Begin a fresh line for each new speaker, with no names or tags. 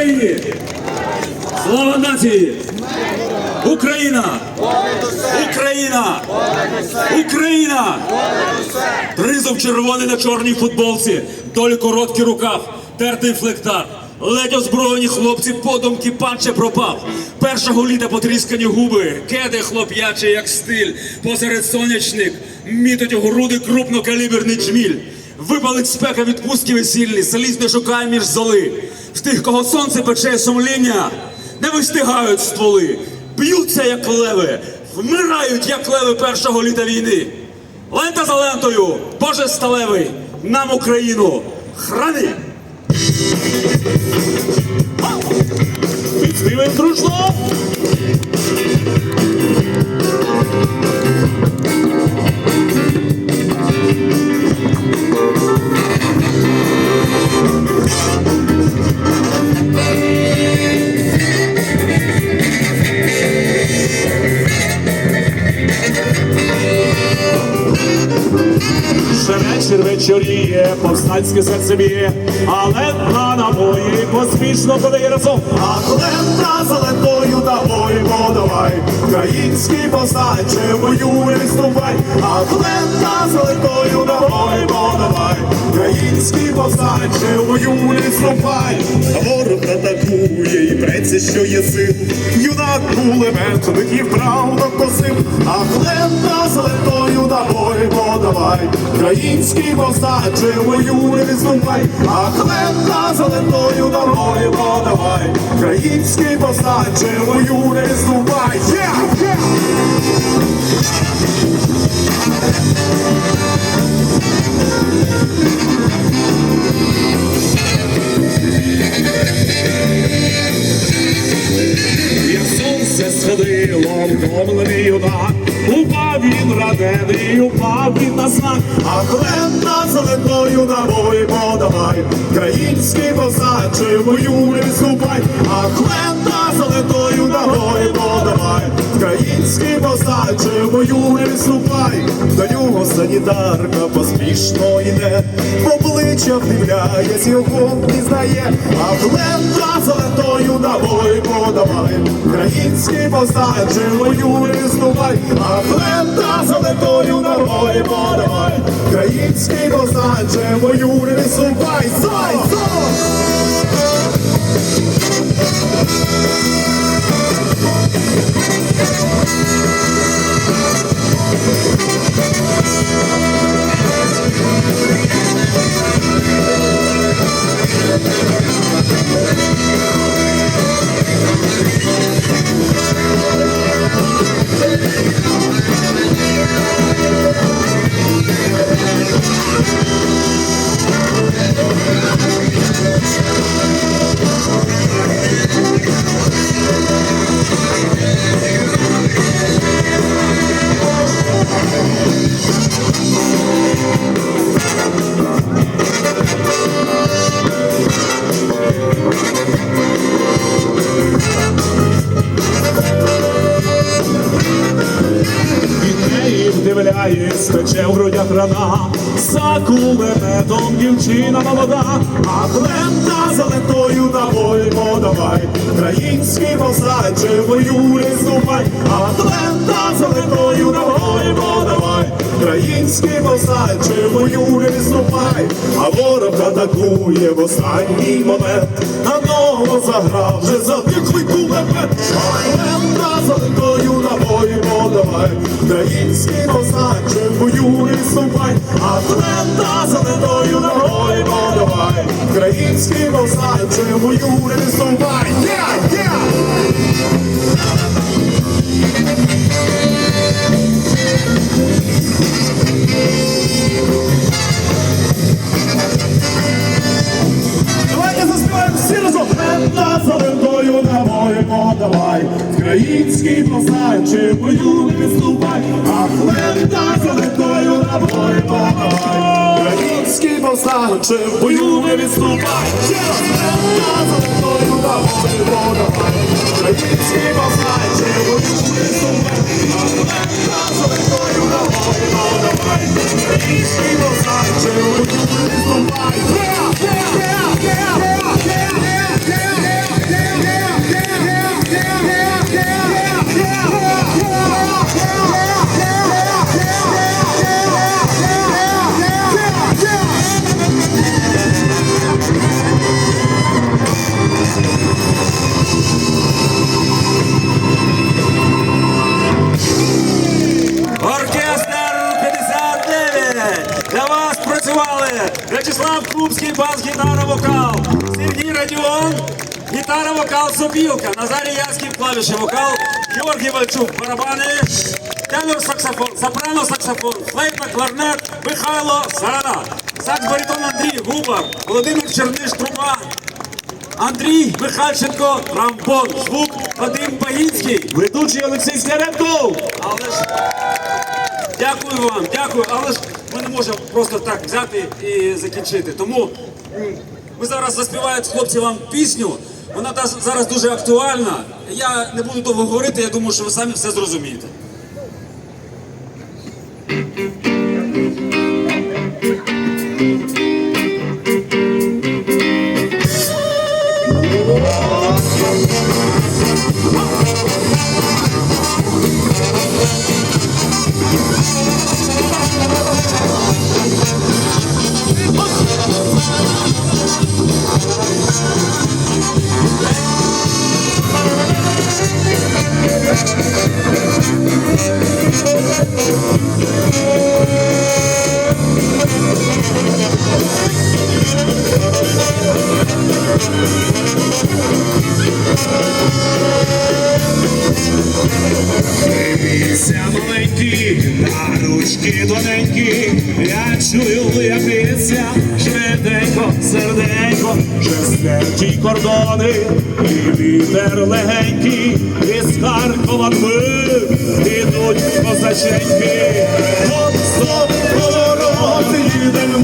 Україні! Слава нації! Україна! Україна! Україна! Призов червоний на чорній футболці, долі короткий рукав, тертий флектар. Ледь озброєні хлопці, подумки панче пропав. Першого літа потріскані губи, кеди хлоп'ячі, як стиль. Посеред сонячник мітить у груди крупнокаліберний джміль. Випалить спека відпустки весільні, заліз не шукає між золи. В тих, кого сонце пече сумління, не вистигають стволи, б'ються, як леви, вмирають, як леви першого літа війни. Лента за лентою, Боже сталевий, нам Україну храни! Підстрілим дружно!
Вечір ріє, повстанське серце б'є, але на набої поспішно подає разом. А лента за лентою давай, подавай, український повстанче, воює, ступай, а лента за лентою давай, подавай, український повстанче, воюй, виступай. Ворог атакує і преться, що є сил, юнак кулемет, летів правда косив, а лента за лентою давай, подавай, український повстанче, воюй, виступай, а лента за лентою давай, подавай, український повстанче, воюй, виступай. Yeah! Yeah!
Сонце сходило, втомлений юнак, упав він радений, упав він на знак.
А лента за лентою на бой подавай, український козаче, воюй, виступай, а лента за лентою на бой подавай, український козаче, воюй, виступай, до нього санітарка поспішно йде, в обличчя вдивляється, його пізнає, а лента за лентою на бой подавай, український козаче, воюй, виступай, а лента за лентою на бой подавай, український козаче, воюй, виступай, зай, зай! Неї вдивляєсь, пече в грудях рана, за кулеметом дівчина молода, а лента за лентою на бой подавай, український повстанче, воюй, ступай, а лента за лентою на бой подавай, український повстанче, воюй, ступай, а ворог атакує в останній момент, на ногу заграв, вже затихлий кулемет, Український означе в бою ступай, а плента за ледою на горі подавай. Український означе в бою не ступай. Yeah, yeah! А золотою набою. Український повстанче, бою не відступай, ще раз лента золотою набою подавай. Український повстанче, бою не відступай, а лента золотою набою подавай. Український повстанче, бою не відступай. Yeah,
Для вас працювали Вячеслав Крупський, бас-гітара, вокал, Сергій Радіон, гітара, вокал, сопілка, Назарій Яськів, клавіші, вокал, Георгій Вальчук, барабани, тенор саксофон, сопрано саксофон, флейта, кларнет, Михайло Сарана, сакс баритон Андрій Губар, Володимир Черниш, труба, Андрій Михальченко, трамбон, звук Вадим Багінський.
Ведучий Олексій Скаренко.
Але ж дякую вам, дякую. Але ж ми не можемо просто так взяти і закінчити. Тому ми зараз заспівають хлопці вам пісню. Вона зараз дуже актуальна. Я не буду довго говорити, я думаю, що ви самі все зрозумієте.
Чую, швиденько, серденько, шестерчі кордони, і вітер легенький, із Харкова ми ідуть козаченьки. Хоп, стоп, поворот, їдемо